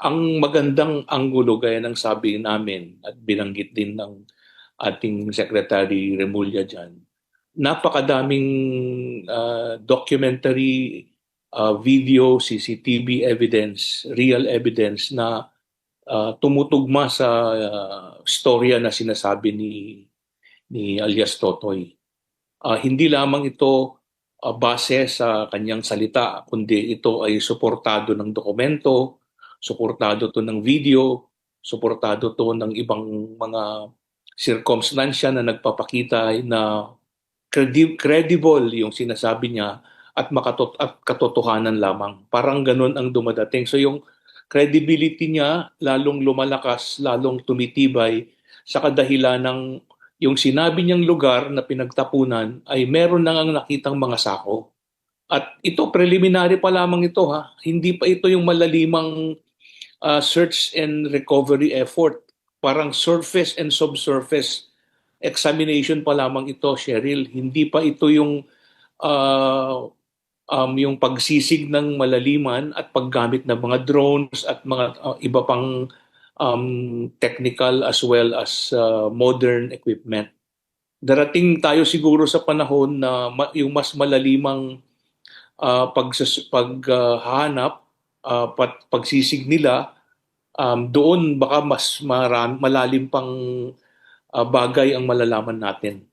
ang magandang anggulo gaya ng sabi namin at binanggit din ng ating Secretary Remulla dyan, napakadaming uh, documentary, uh, video, CCTV evidence, real evidence na uh, tumutugma sa uh, storya na sinasabi ni ni alias Totoy. Uh, hindi lamang ito uh, base sa kanyang salita, kundi ito ay suportado ng dokumento, suportado to ng video, suportado to ng ibang mga circumstansya na nagpapakita na credi- credible yung sinasabi niya at makatot at katotohanan lamang. Parang ganun ang dumadating. So yung credibility niya lalong lumalakas, lalong tumitibay sa kadahilan ng yung sinabi niyang lugar na pinagtapunan ay meron nang ang nakitang mga sako. At ito, preliminary pa lamang ito ha. Hindi pa ito yung malalimang uh, search and recovery effort. Parang surface and subsurface examination pa lamang ito, Cheryl. Hindi pa ito yung uh, um, yung pagsisig ng malaliman at paggamit ng mga drones at mga uh, iba pang um, technical as well as uh, modern equipment. Darating tayo siguro sa panahon na ma- yung mas malalimang uh, pagsas- paghahanap, uh, pat- pagsisig nila, um, doon baka mas maram- malalim pang uh, bagay ang malalaman natin.